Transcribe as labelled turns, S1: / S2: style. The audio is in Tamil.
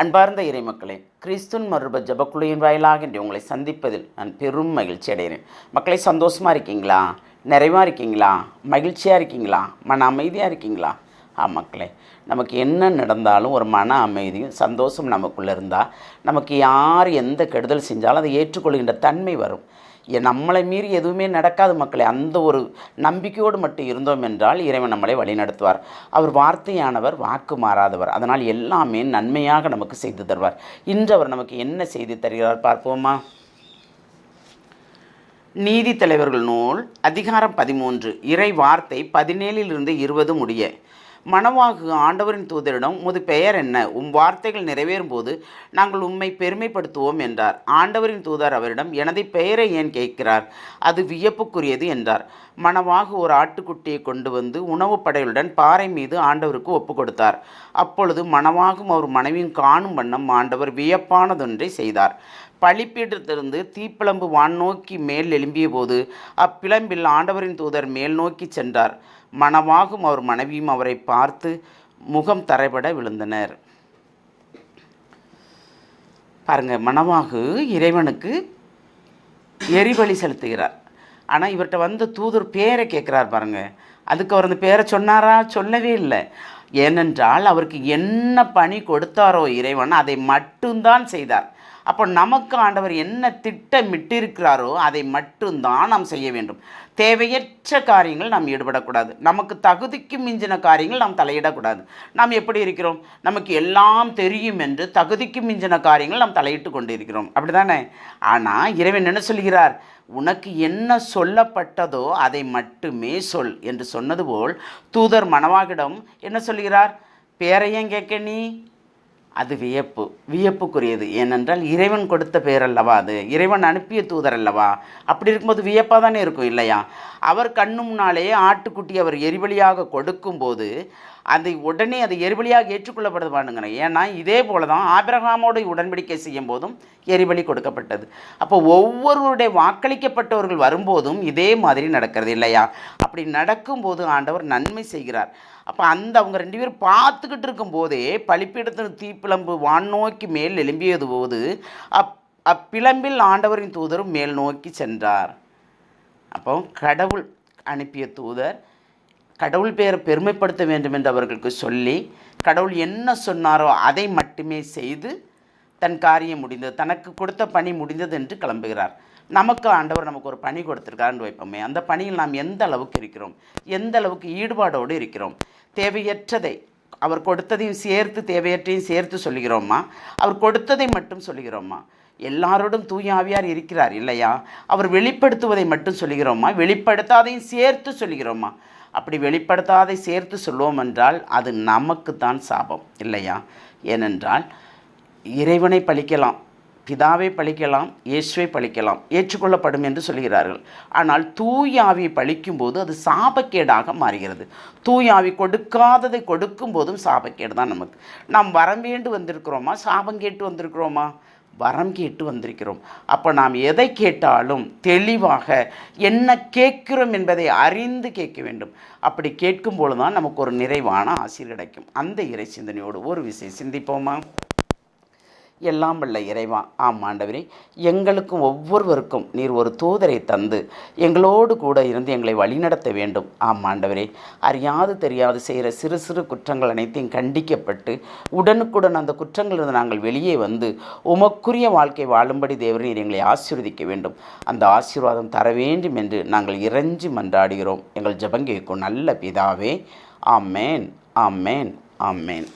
S1: அன்பார்ந்த இறைமக்களே கிறிஸ்துன் மறுப ஜபக்குழுவின் வாயிலாக என்று உங்களை சந்திப்பதில் நான் பெரும் மகிழ்ச்சி அடைகிறேன். மக்களை சந்தோஷமாக இருக்கீங்களா? நிறைவாக இருக்கீங்களா? மகிழ்ச்சியாக இருக்கீங்களா? மன அமைதியாக இருக்கீங்களா? ஆ மக்களே நமக்கு என்ன நடந்தாலும் ஒரு மன அமைதியும் சந்தோஷம் நமக்குள்ளே இருந்தால் நமக்கு யார் எந்த கெடுதல் செஞ்சாலும் அதை ஏற்றுக்கொள்கின்ற தன்மை வரும். நம்மளை மீறி எதுவுமே நடக்காது மக்களே. அந்த ஒரு நம்பிக்கையோடு மட்டும் இருந்தோம் என்றால் இறைவன் நம்மளை வழிநடத்துவார். அவர் வார்த்தையானவர் வாக்கு மாறாதவர். அதனால் எல்லாமே நன்மையாக நமக்கு செய்து தருவார். இன்று அவர் நமக்கு என்ன செய்து தருகிறார் பார்ப்போமா? நீதி தலைவர்கள் நூல் அதிகாரம் பதிமூன்று இறை வார்த்தை பதினேழிலிருந்து இருபது முடிய. மணவாகு ஆண்டவரின் தூதரிடம் உமது பெயர் என்ன? உம் வார்த்தைகள் நிறைவேறும் போது நாங்கள் உம்மை பெருமைப்படுத்துவோம் என்றார். ஆண்டவரின் தூதர் அவரிடம் எனது பெயரை ஏன் கேட்கிறார்? அது வியப்புக்குரியது என்றார். மணவாகு ஒரு ஆட்டுக்குட்டியை கொண்டு வந்து உணவுப் படைகளுடன் பாறை மீது ஆண்டவருக்கு ஒப்பு கொடுத்தார். அப்பொழுது மணவாகும் அவர் மனைவியும் காணும் வண்ணம் ஆண்டவர் வியப்பானதொன்றை செய்தார். பழிப்பீட்டத்திலிருந்து தீப்பிழம்பு வான் நோக்கி மேல் எழும்பிய போது அப்பிழம்பில் ஆண்டவரின் தூதர் மேல் நோக்கி சென்றார். மணவாகும் அவர் மனைவியும் அவரை பார்த்து முகம் தரைபட விழுந்தனர். பாருங்க மணவாகு இறைவனுக்கு எரிபலி செலுத்துகிறார். ஆனால் இவர்கிட்ட வந்து தூதர் பேரை கேட்குறார் பாருங்க. அதுக்கு அவர் அந்த பேரை சொன்னாரா? சொல்லவே இல்லை. ஏனென்றால் அவருக்கு என்ன பணி கொடுத்தாரோ இறைவன் அதை மட்டும்தான் செய்தார். அப்போ நமக்கு ஆண்டவர் என்ன திட்டமிட்டிருக்கிறாரோ அதை மட்டும்தான் நாம் செய்ய வேண்டும். தேவையற்ற காரியங்கள் நாம் ஈடுபடக்கூடாது. நமக்கு தகுதிக்கு மிஞ்சின காரியங்கள் நாம் தலையிடக்கூடாது. நாம் எப்படி இருக்கிறோம்? நமக்கு எல்லாம் தெரியும் என்று தகுதிக்கு மிஞ்சின காரியங்கள் நாம் தலையிட்டு கொண்டு இருக்கிறோம் அப்படிதானே? ஆனால் இறைவன் என்ன சொல்கிறார் உனக்கு என்ன சொல்லப்பட்டதோ அதை மட்டுமே சொல் என்று சொன்னது போல் தூதர் மணவாகிடம் என்ன சொல்கிறார் பேரையும் கேட்க நீ? அது வியப்பு. வியப்புக்குரியது. ஏனென்றால் இறைவன் கொடுத்த பேர் அல்லவா அது. இறைவன் அனுப்பிய தூதர் அல்லவா? அப்படி இருக்கும்போது வியப்பாக தானே இருக்கும் இல்லையா? அவர் கண்ணு முன்னாலேயே ஆட்டுக்குட்டி அவர் எரிபலியாக கொடுக்கும்போது அதை உடனே அதை எரிபலியாக ஏற்றுக்கொள்ளப்படுது பாருங்க ஏன்னா இதே போல தான் ஆபிரகாமோடு உடன்படிக்கை செய்யும் போதும் எரிபலி கொடுக்கப்பட்டது. அப்போ ஒவ்வொருவருடைய வாக்களிக்கப்பட்டவர்கள் வரும்போதும் இதே மாதிரி நடக்கிறது இல்லையா? அப்படி நடக்கும்போது ஆண்டவர் நன்மை செய்கிறார். அப்போ அந்த அவங்க ரெண்டு பேரும் பார்த்துக்கிட்டு இருக்கும்போதே பழிப்பிடத்தின் தீப்பிழம்பு வான் நோக்கி மேல் எழும்பியது போது அப் அப்பிழம்பில் ஆண்டவரின் தூதரும் மேல் நோக்கி சென்றார். அப்போ கடவுள் அனுப்பிய தூதர் கடவுள் பெயரை பெருமைப்படுத்த வேண்டும் என்று அவர்களுக்கு சொல்லி கடவுள் என்ன சொன்னாரோ அதை மட்டுமே செய்து தன் காரியம் முடிந்தது. தனக்கு கொடுத்த பணி முடிந்தது என்று கிளம்புகிறார். நமக்கு ஆண்டவர் நமக்கு ஒரு பணி கொடுத்துருக்காருன்னு வைப்போமே. அந்த பணியில் நாம் எந்த அளவுக்கு இருக்கிறோம்? எந்த அளவுக்கு ஈடுபாடோடு இருக்கிறோம்? தேவையற்றதை அவர் கொடுத்ததையும் சேர்த்து தேவையற்றையும் சேர்த்து சொல்லுகிறோமா? அவர் கொடுத்ததை மட்டும் சொல்லுகிறோமா? எல்லாரோடும் தூயாவியார் இருக்கிறார் இல்லையா? அவர் வெளிப்படுத்துவதை மட்டும் சொல்லுகிறோமா? வெளிப்படுத்தாதையும் சேர்த்து சொல்லுகிறோமா? அப்படி வெளிப்படுத்தாதை சேர்த்து சொல்லுவோம் என்றால் அது நமக்குத்தான் சாபம் இல்லையா? ஏனென்றால் இறைவனை பழிக்கலாம் பிதாவை பழிக்கலாம் இயேசுவை பழிக்கலாம் ஏற்றுக்கொள்ளப்படும் என்று சொல்கிறார்கள். ஆனால் தூய பழிக்கும்போது அது சாபக்கேடாக மாறுகிறது. தூயாவி கொடுக்காததை கொடுக்கும் போதும் சாபக்கேடு தான் நமக்கு. நாம் வரம் வேண்டு வந்திருக்கிறோமா? சாபம் கேட்டு வந்திருக்கிறோமா? வரம் கேட்டு வந்திருக்கிறோம். அப்போ நாம் எதை கேட்டாலும் தெளிவாக என்ன கேட்கிறோம் என்பதை அறிந்து கேட்க வேண்டும். அப்படி கேட்கும் தான் நமக்கு ஒரு நிறைவான ஆசீர் கிடைக்கும். அந்த இறை சிந்தனையோடு ஒரு விஷயம் சிந்திப்போமா? எல்லாம் உள்ள இறைவா. ஆம் ஆண்டவரே. எங்களுக்கும் ஒவ்வொருவருக்கும் நீர் ஒரு தூதரை தந்து எங்களோடு கூட இருந்து எங்களை வழிநடத்த வேண்டும். ஆம் ஆண்டவரே. அறியாது தெரியாது செய்கிற சிறு சிறு குற்றங்கள் அனைத்தையும் கண்டிக்கப்பட்டு உடனுக்குடன் அந்த குற்றங்களிலிருந்து நாங்கள் வெளியே வந்து உமக்குரிய வாழ்க்கை வாழும்படி தேவர் நீர் எங்களை ஆசீர்வதிக்க வேண்டும். அந்த ஆசீர்வாதம் தர வேண்டும் என்று நாங்கள் இறைஞ்சி மன்றாடுகிறோம். எங்கள் ஜபங்கேக்கும் நல்ல பிதாவே. ஆமேன் ஆமேன் ஆமேன்.